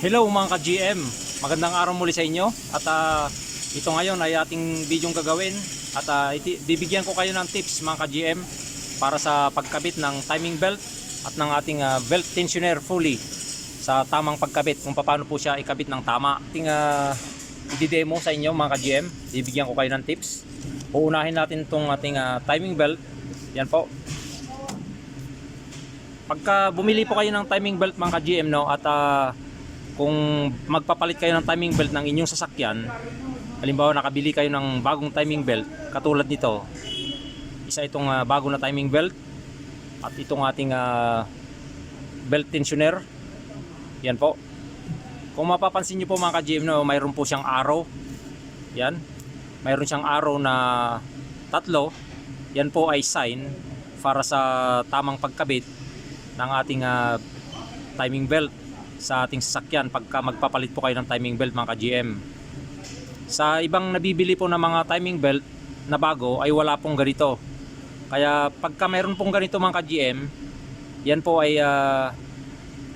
Hello mga ka-GM, magandang araw muli sa inyo at ah, ito ngayon ay ating bidyong gagawin at ah, iti- bibigyan ko kayo ng tips mga ka-GM para sa pagkabit ng timing belt at ng ating ah, belt tensioner fully sa tamang pagkabit kung paano po siya ikabit ng tama. Ating uh, i-demo sa inyo mga ka-GM, bibigyan ko kayo ng tips. Uunahin natin itong ating ah, timing belt. Yan po, pagka bumili po kayo ng timing belt mga ka-GM no at ah, kung magpapalit kayo ng timing belt ng inyong sasakyan halimbawa nakabili kayo ng bagong timing belt katulad nito isa itong ah, bago na timing belt at itong ating ah, belt tensioner. Yan po. Kung mapapansin nyo po mga ka-GM no mayroon po siyang arrow. Yan. Mayroon siyang arrow na tatlo. Yan po ay sign para sa tamang pagkabit ng ating ah, timing belt sa ating sasakyan pagka magpapalit po kayo ng timing belt mga ka-GM. Sa ibang nabibili po ng mga timing belt na bago ay wala pong ganito. Kaya pagka mayroon pong ganito mga ka-GM, yan po ay ah,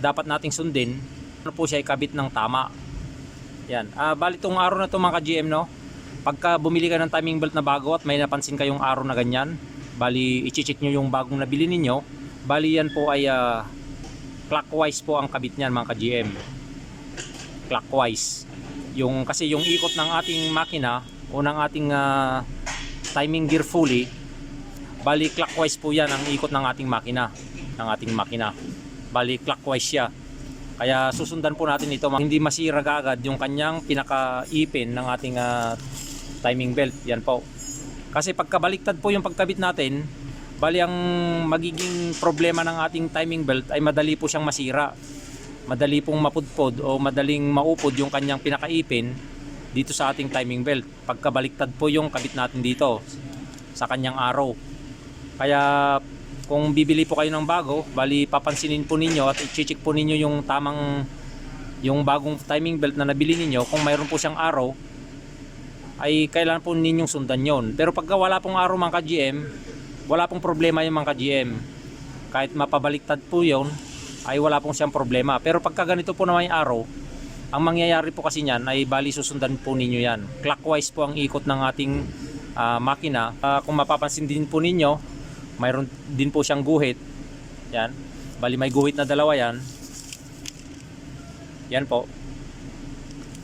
dapat nating sundin. Ano po siya ikabit ng tama. Yan. Ah, bali tong araw na to mga ka-GM no. Pagka bumili ka ng timing belt na bago at may napansin kayong araw na ganyan, bali i-check nyo yung bagong nabili ninyo, bali yan po ay ah, clockwise po ang kabit niyan mga ka-GM. Clockwise. Yung kasi yung ikot ng ating makina o ng ating ah, timing gear fully, bali clockwise po yan ang ikot ng ating makina, ng ating makina. Bali clockwise siya. Kaya susundan po natin ito, hindi masira agad yung kanyang pinaka-ipin ng ating ah, timing belt. Yan po. Kasi pagkabaliktad po yung pagkabit natin, bali ang magiging problema ng ating timing belt ay madali po siyang masira. Madali pong mapudpod o madaling maupod yung kanyang pinakaipin dito sa ating timing belt. Pagkabaliktad po yung kabit natin dito sa kanyang arrow. Kaya kung bibili po kayo ng bago, bali papansinin po ninyo at i-check po ninyo yung tamang yung bagong timing belt na nabili ninyo kung mayroon po siyang arrow ay kailangan po ninyong sundan yon. Pero pagka wala pong araw mga ka-GM, wala pong problema yung mga ka-GM. Kahit mapabaliktad po yon, ay wala pong siyang problema. Pero pagka ganito po naman yung araw, ang mangyayari po kasi niyan ay bali susundan po ninyo yan. Clockwise po ang ikot ng ating ah, makina. Ah, kung mapapansin din po ninyo, mayroon din po siyang guhit. Yan. Bali may guhit na dalawa yan. Yan po.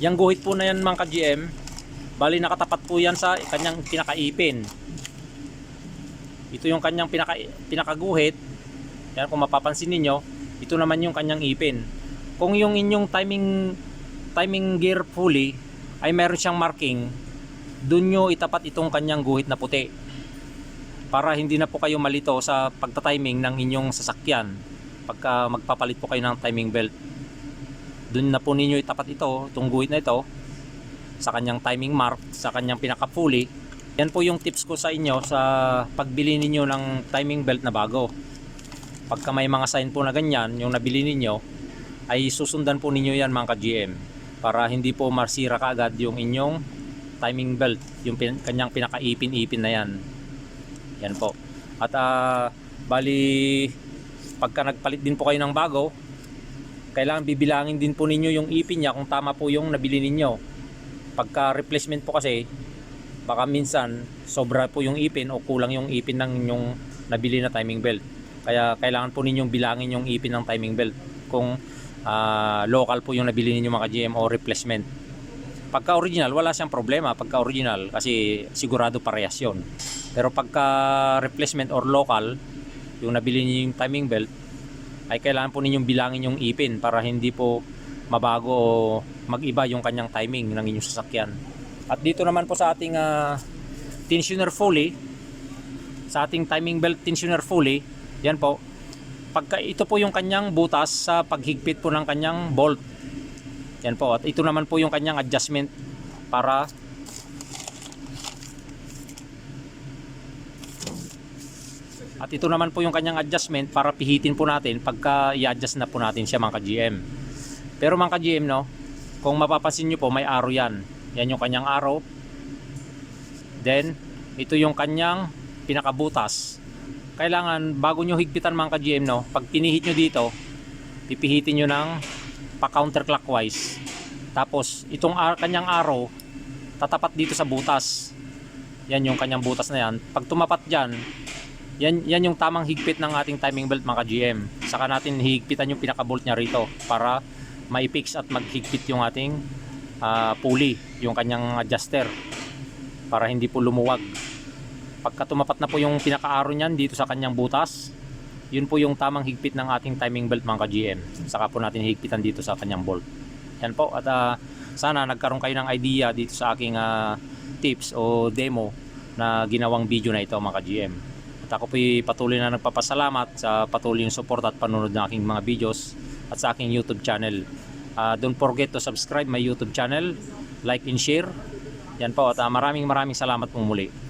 Yang guhit po na yan mga ka-GM, Bali nakatapat po yan sa kanyang pinakaipin. Ito yung kanyang pinaka pinakaguhit. Yan kung mapapansin niyo, ito naman yung kanyang ipin. Kung yung inyong timing timing gear fully ay meron siyang marking, dun nyo itapat itong kanyang guhit na puti. Para hindi na po kayo malito sa pagta-timing ng inyong sasakyan pagka magpapalit po kayo ng timing belt. Dun na po ninyo itapat ito, itong guhit na ito, sa kanyang timing mark, sa kanyang pinaka-fully. Yan po yung tips ko sa inyo sa pagbili ninyo ng timing belt na bago. Pagka may mga sign po na ganyan, yung nabili ninyo, ay susundan po ninyo yan mga ka-GM para hindi po masira kaagad yung inyong timing belt, yung pin- kanyang pinaka-ipin-ipin na yan. Yan po. At ah, bali, pagka nagpalit din po kayo ng bago, kailangan bibilangin din po ninyo yung ipin niya kung tama po yung nabili ninyo pagka replacement po kasi baka minsan sobra po yung ipin o kulang yung ipin ng inyong nabili na timing belt. Kaya kailangan po ninyong bilangin yung ipin ng timing belt kung ah, local po yung nabili ninyo mga GM o replacement. Pagka original wala siyang problema pagka original kasi sigurado parehas yun. Pero pagka replacement or local yung nabili niyo yung timing belt ay kailangan po ninyong bilangin yung ipin para hindi po mabago o mag-iba yung kanyang timing ng inyong sasakyan. At dito naman po sa ating ah, tensioner fully, sa ating timing belt tensioner fully, yan po, pagka ito po yung kanyang butas sa paghigpit po ng kanyang bolt. Yan po, at ito naman po yung kanyang adjustment para At ito naman po yung kanyang adjustment para pihitin po natin pagka i-adjust na po natin siya mga ka-GM. Pero mga ka-GM no, kung mapapansin nyo po may arrow yan. Yan yung kanyang arrow. Then, ito yung kanyang pinakabutas. Kailangan bago nyo higpitan mga ka-GM no, pag pinihit nyo dito, pipihitin nyo ng pa counterclockwise. Tapos itong ar- kanyang arrow tatapat dito sa butas. Yan yung kanyang butas na yan. Pag tumapat diyan, yan yan yung tamang higpit ng ating timing belt mga GM. Saka natin higpitan yung pinaka-bolt niya rito para maipix at maghigpit yung ating ah, pulley, yung kanyang adjuster para hindi po lumuwag. Pagka tumapat na po yung pinaka-arrow niyan dito sa kanyang butas, yun po yung tamang higpit ng ating timing belt mga GM. Saka po natin higpitan dito sa kanyang bolt. Yan po at ah, sana nagkaroon kayo ng idea dito sa aking ah, tips o demo na ginawang video na ito mga GM. At ako po'y patuloy na nagpapasalamat sa patuloy yung support at panunod ng aking mga videos at sa aking YouTube channel. Ah, don't forget to subscribe my YouTube channel, like and share. Yan po at ah, maraming maraming salamat po muli.